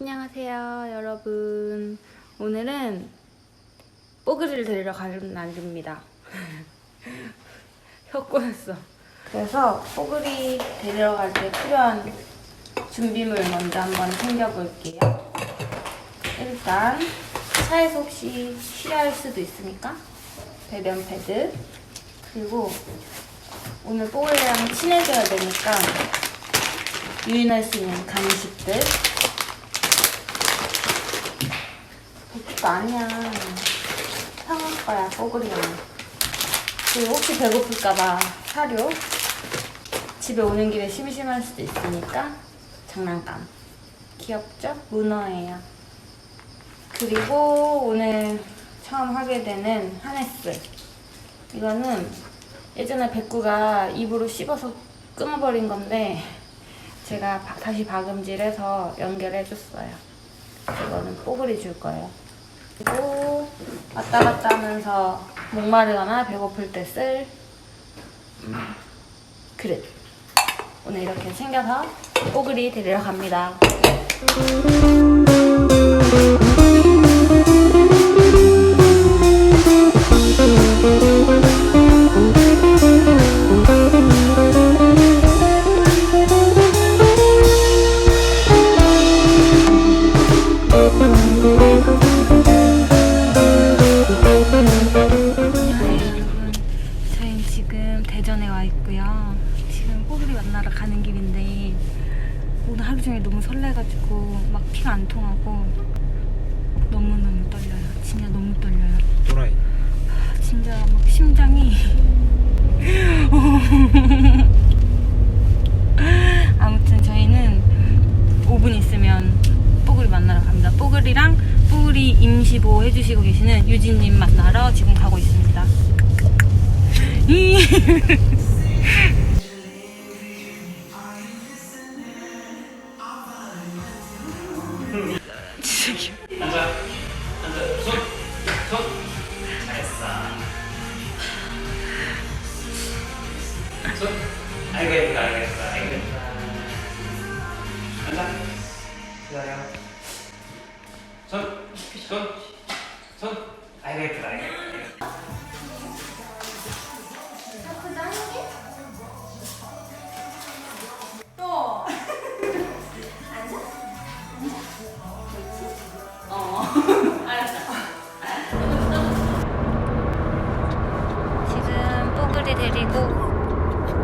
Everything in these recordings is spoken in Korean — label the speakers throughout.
Speaker 1: 안녕하세요, 여러분. 오늘은 뽀글이를 데리러 날입니다. 혀 꼬였어. 그래서 뽀글이 데리러 갈 때 필요한 준비물 먼저 한번 챙겨볼게요. 일단 차에서 혹시 쉬할 수도 있으니까 배변 패드 그리고 오늘 뽀글이랑 친해져야 되니까 유인할 수 있는 간식들 백도 아니야. 상할 거야, 뽀글이야. 그리고 혹시 배고플까봐 사료. 집에 오는 길에 심심할 수도 있으니까 장난감. 귀엽죠? 문어예요. 그리고 오늘 처음 하게 되는 하네스. 이거는 예전에 백구가 입으로 씹어서 끊어버린 건데 제가 바- 다시 박음질해서 연결해줬어요. 이거는 뽀글이 줄 거예요. 그리고 왔다 갔다 하면서 목마르거나 배고플 때 쓸 그릇. 오늘 이렇게 챙겨서 뽀글이 데리러 갑니다. 설레가지고 막 피가 안 통하고 너무너무 떨려요. 진짜 너무 떨려요.
Speaker 2: 또라이
Speaker 1: 진짜 막 심장이 아무튼 저희는 5분 있으면 뽀글이 만나러 갑니다. 뽀글이랑 뽀글이 임시보호 해주시고 계시는 유진님 만나러 지금 가고 있습니다.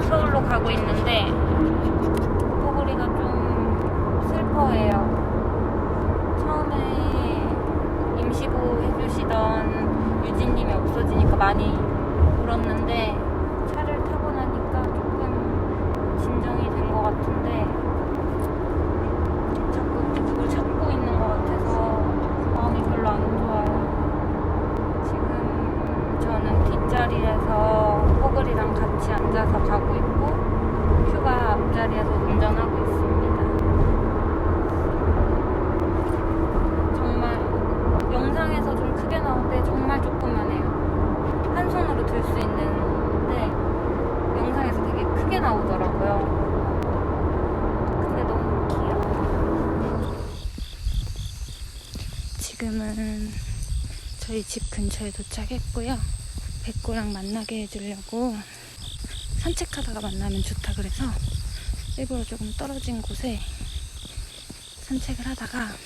Speaker 1: 서울로 가고 있는데 뽀글이가 좀 슬퍼해요. 처음에 임시보호 해주시던 유진님이 없어지니까 많이 울었는데 차를 타고 나니까 조금 진정이 된 것 같은데 자꾸 누굴 찾고 있는 것 같아서 마음이 별로 안 좋아요. 지금 저는 뒷자리에서 뽀글이랑 같이 앉아서 가고 있고 큐가 앞자리에서 운전하고 있습니다. 정말 영상에서 좀 크게 나오는데 정말 조그만해요. 한 손으로 들 수 있는데 영상에서 되게 크게 나오더라고요. 근데 너무 귀여워. 지금은 저희 집 근처에 도착했고요. 백구랑 만나게 해주려고 산책하다가 만나면 좋다 그래서 일부러 조금 떨어진 곳에 산책을 하다가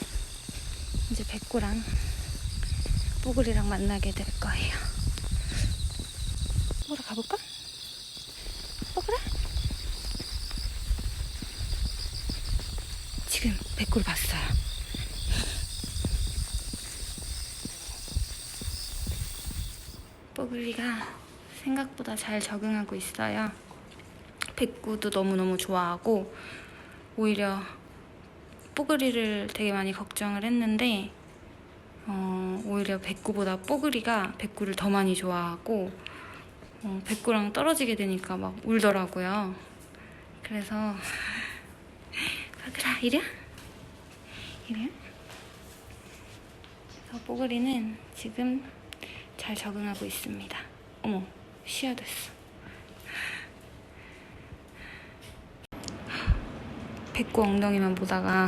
Speaker 1: 이제 백구랑 뽀글이랑 만나게 될 거예요. 보러 가볼까? 뽀글아? 지금 백구를 봤어요. 뽀글이가 생각보다 잘 적응하고 있어요. 백구도 너무너무 좋아하고 오히려 뽀글이를 되게 많이 걱정을 했는데 어, 오히려 백구보다 뽀글이가 백구를 더 많이 좋아하고 어, 백구랑 떨어지게 되니까 막 울더라고요. 그래서 뽀글아 이래? 이래? 그래서 뽀글이는 지금 잘 적응하고 있습니다. 어머, 쉬어됐어. 배꼽 엉덩이만 보다가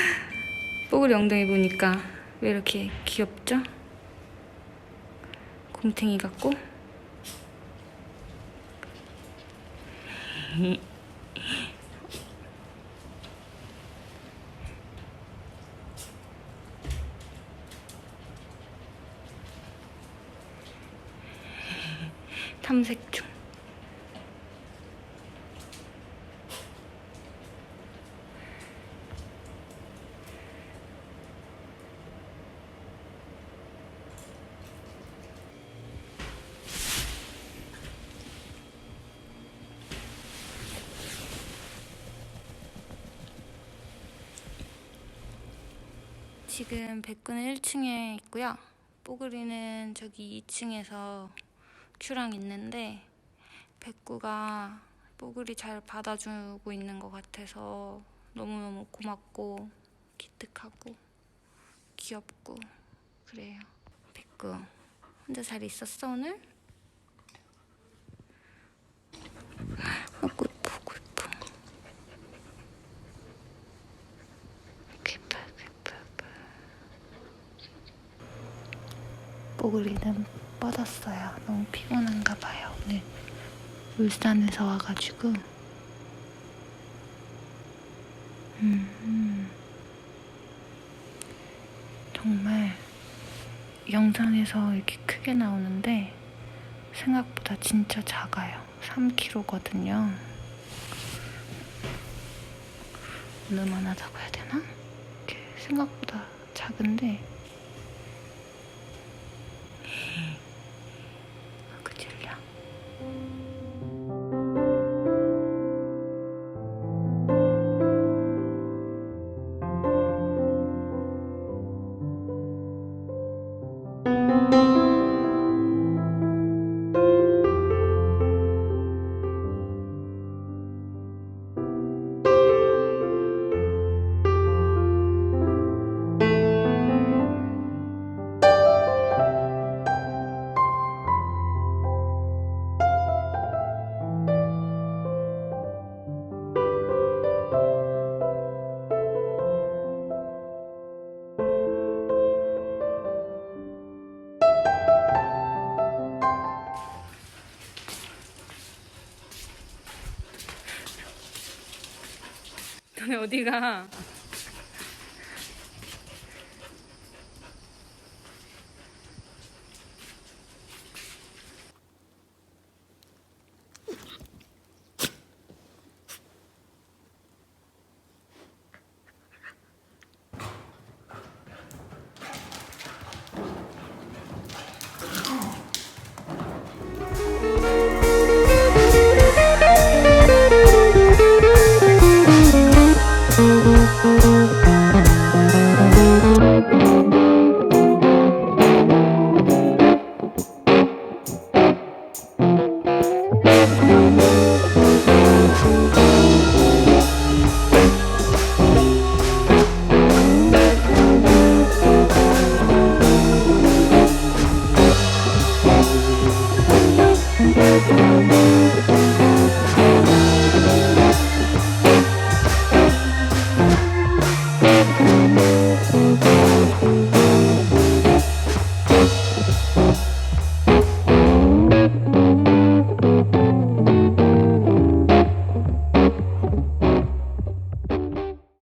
Speaker 1: 뽀글이 엉덩이 보니까 왜 이렇게 귀엽죠? 곰탱이 같고 탐색 중. 지금 백구는 1층에 있고요. 뽀글이는 저기 2층에서 큐랑 있는데 백구가 뽀글이 잘 받아주고 있는 것 같아서 너무너무 고맙고 기특하고 귀엽고 그래요. 백구 혼자 잘 있었어 오늘? 먹고 있어 먹고 있어 귀엽다 귀엽다 뽀글이는. 너무 피곤한가 봐요. 오늘 울산에서 와가지고. 음, 정말 영상에서 이렇게 크게 나오는데 생각보다 진짜 작아요. 3kg거든요. 얼마나다고 해야 되나? 이렇게 생각보다 작은데 어디가?